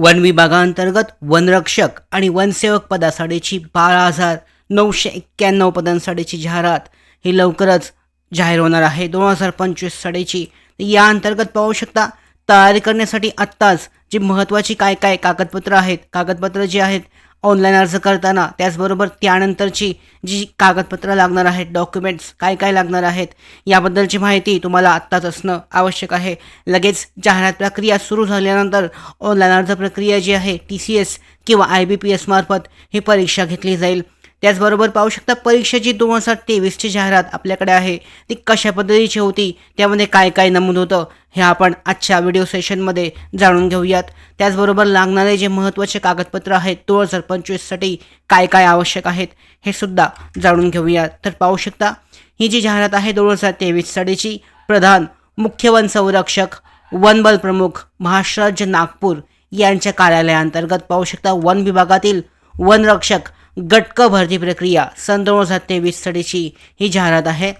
One विभागाअंतर्गत वनरक्षक आणि वनसेवक पदासाठीची बारा हजार नऊशे एक्क्याण्णव पदांसाठीची जाहिरात ही लवकरच जाहीर होणार आहे. दोन हजार पंचवीस साठीची या अंतर्गत पाहू शकता. तयारी करण्यासाठी आत्ताच जी महत्त्वाची काय काय कागदपत्रं आहेत कागदपत्रं जी आहेत ऑनलाईन अर्ज करताना त्याचबरोबर त्यानंतरची जी कागदपत्रं लागणार आहेत डॉक्युमेंट्स काय काय लागणार आहेत याबद्दलची माहिती तुम्हाला आत्ताच असणं आवश्यक आहे. लगेच जाहिरात प्रक्रिया सुरू झाल्यानंतर ऑनलाईन अर्ज प्रक्रिया जी आहे टी सी एस किंवा आय बी पी एसमार्फत ही परीक्षा घेतली जाईल. त्याचबरोबर पाहू शकता परीक्षेची दोन हजार तेवीसची जाहिरात आपल्याकडे आहे. ती कशा पद्धतीची होती? त्यामध्ये काय काय नमूद होतं? हे आपण आजच्या व्हिडिओ सेशनमध्ये जाणून घेऊयात. त्याचबरोबर लागणारे जे महत्त्वाचे कागदपत्र आहेत दोन हजार पंचवीससाठी काय काय आवश्यक आहेत हे सुद्धा जाणून घेऊयात तर पाहू शकता ही जी जाहिरात आहे दोन हजार तेवीससाठीची प्रधान मुख्य वन संरक्षक वनबल प्रमुख महाराष्ट्र राज्य नागपूर यांच्या कार्यालयाअंतर्गत पाहू शकता वन विभागातील वनरक्षक गटक भरती प्रक्रिया सन दोन हजार तेवीस साठीची ही जाहिरात आहे.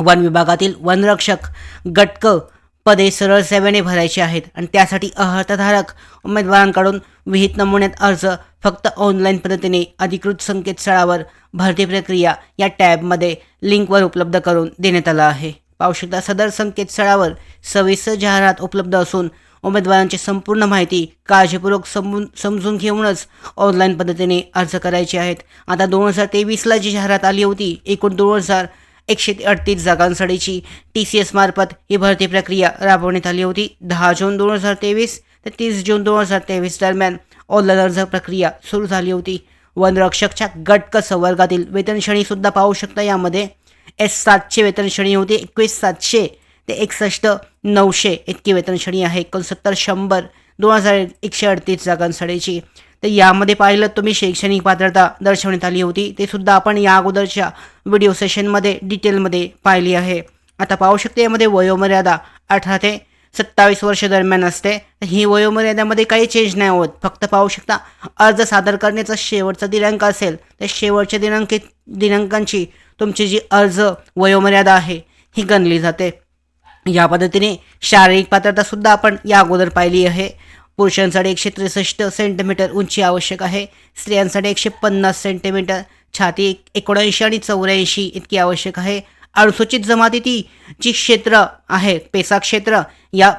वन विभागातील वनरक्षक गटक पदे सरळ सेवेने भरायची आहेत आणि त्यासाठी अर्हताधारक उमेदवारांकडून विहित नमुन्यात अर्ज फक्त ऑनलाईन पद्धतीने अधिकृत संकेतस्थळावर भरती प्रक्रिया या टॅबमध्ये लिंकवर उपलब्ध करून देण्यात आला आहे. पाहू शकता सदर संकेतस्थळावर सविस्तर जाहिरात उपलब्ध असून उमेदवारांची संपूर्ण माहिती काळजीपूर्वक समजून समजून घेऊनच ऑनलाईन पद्धतीने अर्ज करायचे आहेत. आता दोन हजार तेवीसला जी जाहिरात आली होती एकूण दोन हजार एकशे अडतीस जागांसाठीची टी सी एसमार्फत ही भरती प्रक्रिया राबवण्यात आली होती. दहा जून दोन हजार तेवीस ते तीस जून दोन हजार तेवीस दरम्यान ऑनलाईन अर्ज प्रक्रिया सुरू झाली होती. वनरक्षकच्या गटक संवर्गातील वेतनश्रेणीसुद्धा पाहू शकता यामध्ये एस सातशे वेतनश्रेणी होती एकवीस सातशे ते एकसष्ट नऊशे इतकी वेतनश्रेणी आहे एकोणसत्तर शंभर दोन हजार एकशे अडतीस जागांसाठीची तर यामध्ये पाहिलं तुम्ही शैक्षणिक पात्रता दर्शवण्यात आली होती. ते सुद्धा आपण या अगोदरच्या व्हिडिओ सेशनमध्ये डिटेलमध्ये पाहिली आहे. आता पाहू शकते यामध्ये वयोमर्यादा अठरा ते सत्तावीस वर्ष दरम्यान असते. ही वयोमर्यादामध्ये काही चेंज नाही होत. फक्त पाहू शकता अर्ज सादर करण्याचा शेवटचा दिनांक असेल तर शेवटच्या दिनांकित दिनांकांची तुमची जी अर्ज वयोमर्यादा आहे ही गणली जाते. या पद्धतीने शारीरिक पात्रतासुद्धा आपण या अगोदर पाहिली आहे. पुरुषांसाठी एकशे त्रेसष्ट सेंटीमीटर उंची आवश्यक आहे. स्त्रियांसाठी एकशे पन्नास सेंटीमीटर छाती एकोणऐंशी आणि चौऱ्याऐंशी इतकी आवश्यक आहे. अनुसूचित जमातीची जी क्षेत्र आहे पेसा क्षेत्र या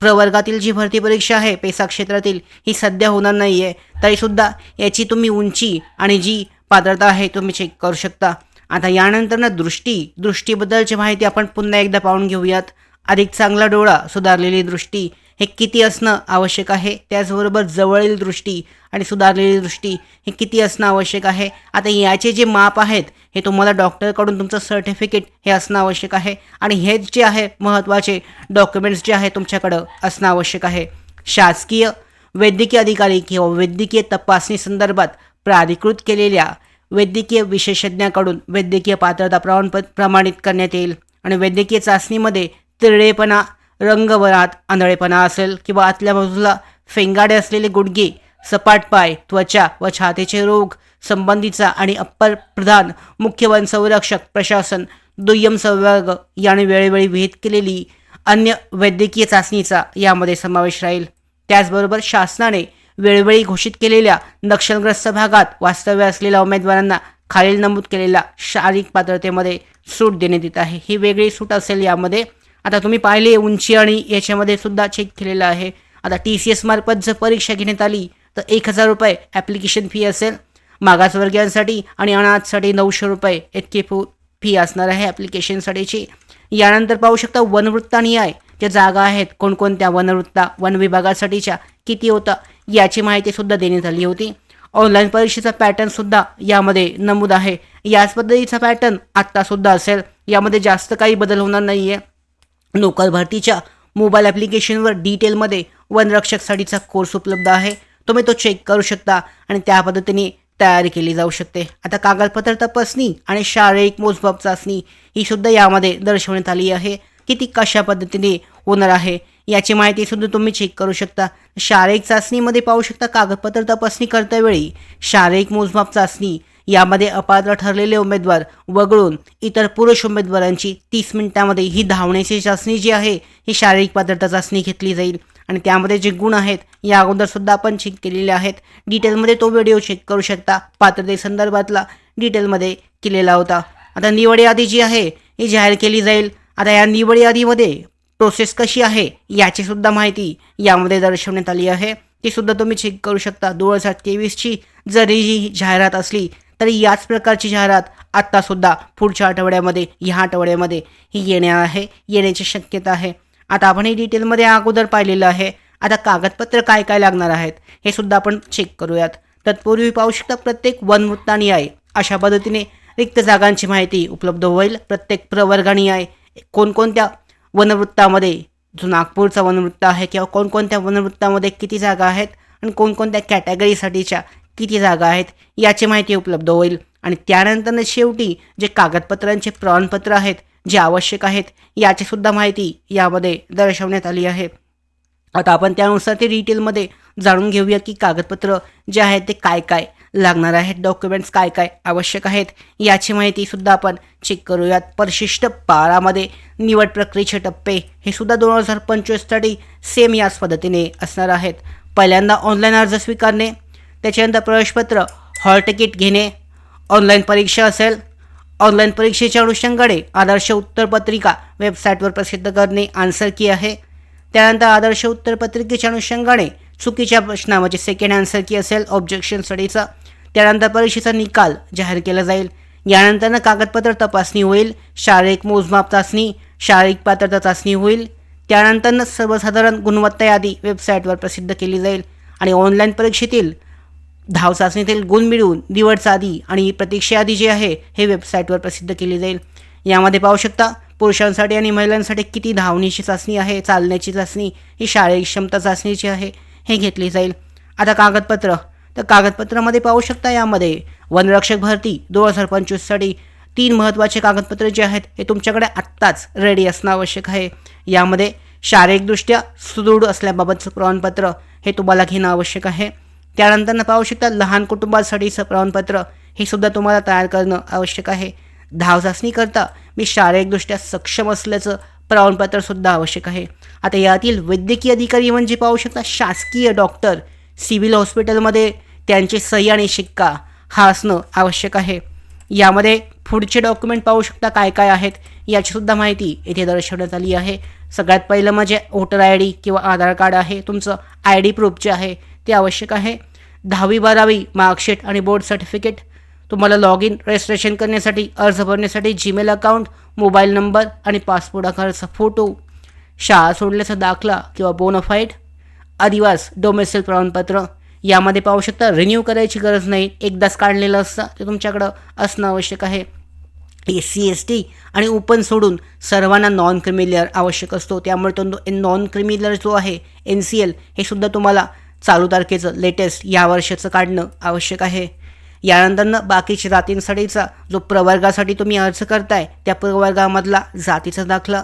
प्रवर्गातील जी भरती परीक्षा आहे पेसा क्षेत्रातील ही सध्या होणार नाही आहे तरीसुद्धा याची तुम्ही उंची आणि जी पात्रता आहे तुम्ही चेक करू शकता. आता यानंतर ना दृष्टी दृष्टीबद्दलची माहिती आपण पुन्हा एकदा पाहून घेऊयात. अधिक चांगला डोळा सुधारलेली दृष्टी हे किती असणं आवश्यक आहे? त्याचबरोबर जवळील दृष्टी आणि सुधारलेली दृष्टी हे किती असणं आवश्यक आहे? आता याचे जे माप आहेत हे तुम्हाला डॉक्टरकडून तुमचं सर्टिफिकेट हे असणं आवश्यक आहे. आणि हेच जे आहे महत्त्वाचे डॉक्युमेंट्स जे आहे तुमच्याकडं असणं आवश्यक आहे. शासकीय वैद्यकीय अधिकारी किंवा वैद्यकीय तपासणी संदर्भात प्राधिकृत केलेल्या वैद्यकीय विशेषज्ञाकडून वैद्यकीय पात्रता प्रमाणपत्र प्रमाणित करण्यात येईल. आणि वैद्यकीय चाचणीमध्ये तिरडेपणा रंगवरात आंधळेपणा असेल किंवा आतल्या बाजूला फेंगाडे असलेले गुडघे सपाट पाय त्वचा व छातीचे रोग संबंधीचा आणि अप्पर प्रधान मुख्य वन संरक्षक प्रशासन दुय्यम संवर्ग याने वेळोवेळी विहित केलेली अन्य वैद्यकीय चाचणीचा यामध्ये समावेश राहील. त्याचबरोबर शासनाने वेळोवेळी घोषित केलेल्या नक्षलग्रस्त भागात वास्तव्य असलेल्या उमेदवारांना खालील नमूद केलेल्या शारीरिक पात्रतेमध्ये सूट देण्यात येत आहे. ही वेगळी सूट असेल यामध्ये. आता तुम्ही पाहिले उंची आणि याच्यामध्ये सुद्धा चेक केलेलं आहे. आता टी सी एस मार्फत जर परीक्षा घेण्यात आली तर एक हजार रुपये ॲप्लिकेशन फी असेल. मागासवर्गीयांसाठी आणि अनाथसाठी नऊशे रुपये इतकी फू फी असणार आहे ॲप्लिकेशनसाठीची यानंतर पाहू शकता वनवृत्ता न्याय. ज्या जागा आहेत कोणकोणत्या वनवृत्ता वन विभागासाठीच्या किती होता याची माहितीसुद्धा देण्यात आली होती. ऑनलाईन परीक्षेचा पॅटर्नसुद्धा यामध्ये नमूद आहे. याच पद्धतीचा पॅटर्न आत्तासुद्धा असेल. यामध्ये जास्त काही बदल होणार नाही आहे नोकर भरतीच्या मोबाईल ॲप्लिकेशनवर डिटेलमध्ये वनरक्षकसाठीचा कोर्स उपलब्ध आहे. तुम्ही तो चेक करू शकता आणि त्या पद्धतीने तयारी केली जाऊ शकते. आता कागदपत्र तपासणी आणि शारीरिक मोजमाप चाचणी ही सुद्धा यामध्ये दर्शवण्यात आली आहे. की ती कशा पद्धतीने होणार आहे. याची माहिती सुद्धा तुम्ही चेक करू शकता. शारीरिक चाचणीमध्ये पाहू शकता कागदपत्र तपासणी करतावेळी शारीरिक मोजमाप चाचणी. यामध्ये अपात्र ठरलेले उमेदवार वगळून इतर पुरुष उमेदवारांची तीस मिनिटांमध्ये ही धावण्याची चाचणी जी आहे ही शारीरिक पात्रता चाचणी घेतली जाईल. आणि त्यामध्ये जे गुण आहेत या अगोदरसुद्धा आपण चेक केलेले आहेत. डिटेलमध्ये तो व्हिडिओ चेक करू शकता. पात्रतेसंदर्भातला डिटेलमध्ये केलेला होता. आता निवड यादी जी आहे ही जाहीर केली जाईल. आता या निवड यादीमध्ये प्रोसेस कशी आहे याची सुद्धा माहिती यामध्ये दर्शवण्यात आली आहे. ती सुद्धा तुम्ही चेक करू शकता. दोन हजार तेवीसची जरी ही जाहिरात असली तरी याच प्रकारची जाहिरात आत्तासुद्धा पुढच्या आठवड्यामध्ये ह्या आठवड्यामध्ये ही येणार आहे येण्याची शक्यता आहे. आता आपण हे डिटेलमध्ये अगोदर पाहिलेलं आहे. आता कागदपत्र काय काय लागणार आहेत हे सुद्धा आपण चेक करूयात. तत्पूर्वी पाहू शकता प्रत्येक वनवृत्तानिहाय अशा पद्धतीने रिक्त जागांची माहिती उपलब्ध होईल. प्रत्येक प्रवर्गानिहाय कोणकोणत्या वनवृत्तामध्ये जो नागपूरचा वनवृत्त आहे किंवा कोणकोणत्या वनवृत्तामध्ये किती जागा आहेत आणि कोणकोणत्या कॅटेगरीसाठीच्या किती जागा आहेत याची माहिती उपलब्ध होईल. आणि त्यानंतर शेवटी जे कागदपत्रांचे प्रमाणपत्र आहेत जे आवश्यक आहेत याची सुद्धा माहिती यामध्ये दर्शवण्यात आली आहे. आता आपण त्यानुसार ते रिटेलमध्ये जाणून घेऊया की कागदपत्र जे आहेत ते काय काय लागणार आहेत. डॉक्युमेंट्स काय काय आवश्यक आहेत याची माहिती सुद्धा आपण चेक करूयात. परिशिष्ट पारामध्ये निवड प्रक्रियेचे टप्पे हे सुद्धा दोन हजार पंचवीससाठी सेम याच पद्धतीने असणार आहेत. पहिल्यांदा ऑनलाईन अर्ज स्वीकारणे त्याच्यानंतर प्रवेशपत्र हॉल तिकीट घेणे ऑनलाईन परीक्षा असेल ऑनलाईन परीक्षेच्या अनुषंगाने आदर्श उत्तरपत्रिका वेबसाईटवर प्रसिद्ध करणे आन्सर की आहे. त्यानंतर आदर्श उत्तरपत्रिकेच्या अनुषंगाने चुकीच्या प्रश्ना म्हणजे सेकंड आन्सर की असेल ऑब्जेक्शन स्टडीचा त्यानंतर परीक्षेचा निकाल जाहीर केला जाईल. यानंतरनं कागदपत्र तपासणी होईल शारीरिक मोजमाप चाचणी शारीरिक पात्रता चाचणी होईल. त्यानंतरनं सर्वसाधारण गुणवत्ता यादी वेबसाईटवर प्रसिद्ध केली जाईल आणि ऑनलाईन परीक्षेतील धाव चाचणीतील गुण मिळवून निवड आधी आणि प्रतीक्षा यादी जी आहे हे वेबसाईटवर प्रसिद्ध केली जाईल. यामध्ये पाहू शकता पुरुषांसाठी आणि महिलांसाठी किती धावणीची चाचणी आहे चालण्याची चाचणी ही शारीरिक क्षमता चाचणीची आहे हे घेतली जाईल. आता कागदपत्र. तर कागदपत्रामध्ये पाहू शकता यामध्ये वनरक्षक भरती दोन हजार पंचवीससाठी तीन महत्त्वाचे कागदपत्र जे आहेत हे तुमच्याकडे आत्ताच रेडी असणं आवश्यक आहे. यामध्ये शारीरिकदृष्ट्या सुदृढ असल्याबाबतचं प्रमाणपत्र हे तुम्हाला घेणं आवश्यक आहे. त्यानंतर पाहू शकता लहान कुटुंबासाठीचं प्रमाणपत्र हे सुद्धा तुम्हाला तयार करणं आवश्यक आहे. धाव करता मी शारीरिकदृष्ट्या सक्षम असल्याचं प्रमाणपत्रसुद्धा आवश्यक आहे. आता यातील वैद्यकीय अधिकारी म्हणजे पाहू शकता शासकीय डॉक्टर सिव्हिल हॉस्पिटलमध्ये त्यांचे सही आणि शिक्का हा असणं आवश्यक आहे. यामध्ये पुढचे डॉक्युमेंट पाहू शकता काय काय आहेत याचीसुद्धा माहिती येथे दर्शवण्यात आली आहे. सगळ्यात पहिलं म्हणजे वोटर आय डी किंवा आधार कार्ड आहे. तुमचं आय डी प्रूफ जे आहे ते आवश्यक आहे. दहावी बारावी मार्कशीट आणि बोर्ड सर्टिफिकेट. तुम्हाला लॉग इन रजिस्ट्रेशन करण्यासाठी अर्ज भरण्यासाठी जीमेल अकाउंट मोबाईल नंबर आणि पासपोर्ट आकाराचा फोटो शाळा सोडल्याचा दाखला किंवा बोनफाईड आदिवास डोमेस्टिक प्रमाणपत्र. यामध्ये पाहू शकता रिन्यू करायची गरज नाही. एकदाच काढलेलं असतं ते तुमच्याकडं असणं आवश्यक आहे. एस सी एस टी आणि ओपन सोडून सर्वांना नॉन क्रिमिलियर आवश्यक असतो. त्यामुळे तो नॉन क्रिमिलियर जो आहे एन सी एल हे सुद्धा तुम्हाला चालू तारखेचं लेटेस्ट या वर्षाचं काढणं आवश्यक आहे. यानंतरनं बाकीच्या जातींसाठीचा जो प्रवर्गासाठी तुम्ही अर्ज करताय त्या प्रवर्गामधला जातीचा दाखला.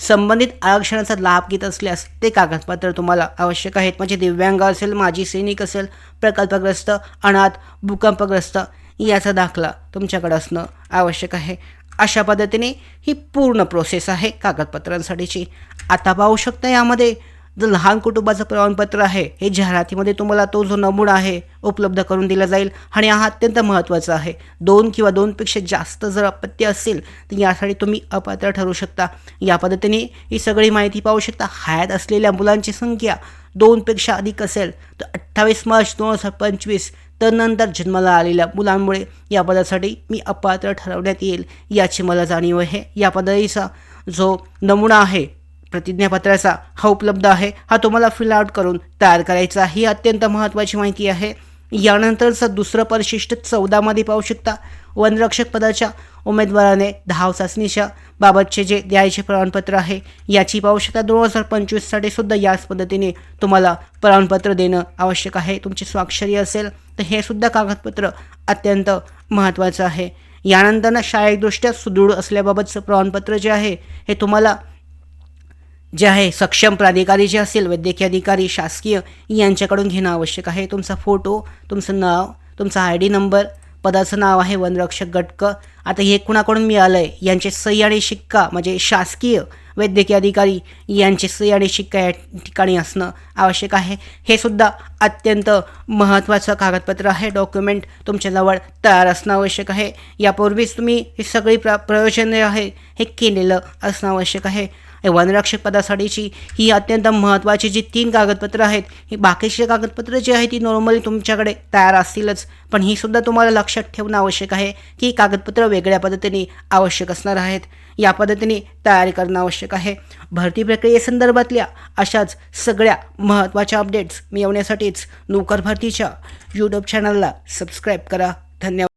संबंधित आरक्षणाचा लाभ घेत असल्यास ते कागदपत्र तुम्हाला आवश्यक आहेत. म्हणजे दिव्यांग असेल माजी सैनिक असेल प्रकल्पग्रस्त अनाथ भूकंपग्रस्त याचा दाखला तुमच्याकडे असणं आवश्यक आहे. अशा पद्धतीने ही पूर्ण प्रोसेस आहे कागदपत्रांसाठीची. आता पाहू शकता यामध्ये जो लहान कुटुंबाचं प्रमाणपत्र आहे हे जाहिरातीमध्ये तुम्हाला तो जो नमुना आहे उपलब्ध करून दिला जाईल आणि हा अत्यंत महत्त्वाचा आहे. दोन किंवा दोनपेक्षा जास्त जर अपत्य असेल तर यासाठी तुम्ही अपात्र ठरू शकता. या पद्धतीने ही सगळी माहिती पाहू शकता. हयात असलेल्या मुलांची संख्या दोनपेक्षा अधिक असेल तर अठ्ठावीस मार्च दोन हजार पंचवीस तर नंतर जन्माला आलेल्या मुलांमुळे या पदासाठी मी अपात्र ठरवण्यात येईल याची मला जाणीव आहे. या पद्धतीचा जो नमुना आहे प्रतिज्ञापत्राचा हा उपलब्ध आहे. हा तुम्हाला फिल आउट करून तयार करायचा. ही अत्यंत महत्त्वाची माहिती आहे. यानंतरचं दुसरं परिशिष्ट चौदामध्ये पाहू शकता. वनरक्षक पदाच्या उमेदवाराने धाव चाचणीच्या बाबतचे जे द्यायचे प्रमाणपत्र आहे याची पाहू शकता. दोन हजार पंचवीससाठी सुद्धा याच पद्धतीने तुम्हाला प्रमाणपत्र देणं आवश्यक आहे. तुमची स्वाक्षरी असेल तर हे सुद्धा कागदपत्र अत्यंत महत्त्वाचं आहे. यानंतरनं शारीरिकदृष्ट्या सुदृढ असल्याबाबतचं प्रमाणपत्र जे आहे हे तुम्हाला जे आहे सक्षम प्राधिकारी जे असतील वैद्यकीय अधिकारी शासकीय यांच्याकडून घेणं आवश्यक आहे. तुमचा फोटो तुमचं नाव तुमचा आय डी नंबर पदाचं नाव आहे वनरक्षक गटक. आता हे कुणाकडून मिळालं आहे यांचे सही आणि शिक्का म्हणजे शासकीय वैद्यकीय अधिकारी यांचे सही आणि शिक्का या ठिकाणी असणं आवश्यक आहे. हे सुद्धा अत्यंत महत्त्वाचं कागदपत्र आहे. डॉक्युमेंट तुमच्याजवळ तयार असणं आवश्यक आहे. यापूर्वीच तुम्ही ही सगळी प्र प्रयोजने आहे हे केलेलं असणं आवश्यक आहे. वनरक्षक पदासाठीची ही अत्यंत महत्त्वाची जी तीन कागदपत्रं आहेत ही बाकीची कागदपत्रं जी आहेत ती नॉर्मली तुमच्याकडे तयार असतीलच. पण ही सुद्धा तुम्हाला लक्षात ठेवणं आवश्यक आहे की ही कागदपत्रं वेगळ्या पद्धतीने आवश्यक असणार आहेत. या पद्धतीने तयारी करणं आवश्यक आहे. भरती प्रक्रियेसंदर्भातल्या अशाच सगळ्या महत्त्वाच्या अपडेट्स मिळवण्यासाठीच नोकर भरतीच्या यूट्यूब चॅनलला सबस्क्राईब करा. धन्यवाद.